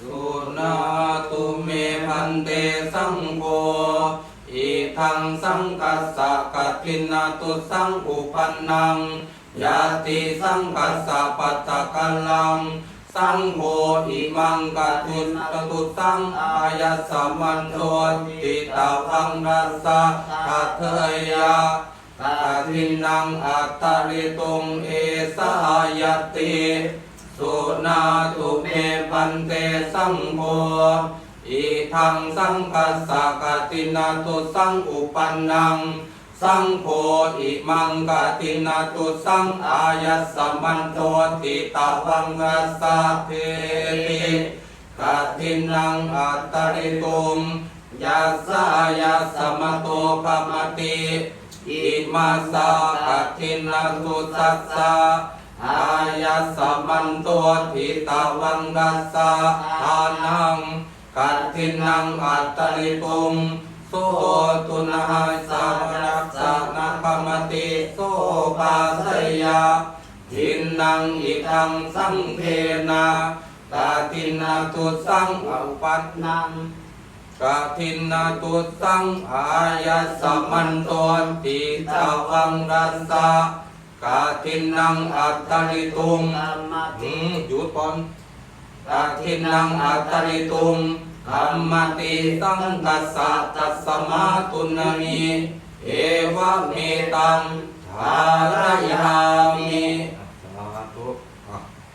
สุนาตุเมพันเตสังโฆอิทังสังกัสสะกัตินาตุสังอุปันนังยาติสังกัสสะปัตตะกัลลัง สังโฆอิมังกัตุนตตุสังอายัสสะมันโทติตาพังรัสสะกัเทยะกาทินังอัตตริตุงเอสหายติสุนาตุเม ปันเตสังโฆอิทังสังกัสสะกตินาตุสังอุปันนัง สังโฆอิมังกตินาตุสังอายัสสมันโทติตาวังกัสสะเทติกตินังอัตตริตุมยัสสะยัสสมโตภมติอิมาสะกตินาตุสัสสะ อายัสสะมันตัวทิตาวังดัสสะทานังกัตถินังอัตตริตุงโสตุนะสาวรักษานาคมติโสปาสยาทินนังอิทังสังเทนะกาทินาตุสังอุปัตนังกาทินนาตุสังอายัสมันตัวติตาวังดัสสะ กาทินังอัตตริตุงหืมหยุดก่อนกาทินังอัตตริตุงธรรมติสังกัสสะตัสมาตุนนีเอวะเมตังทารยา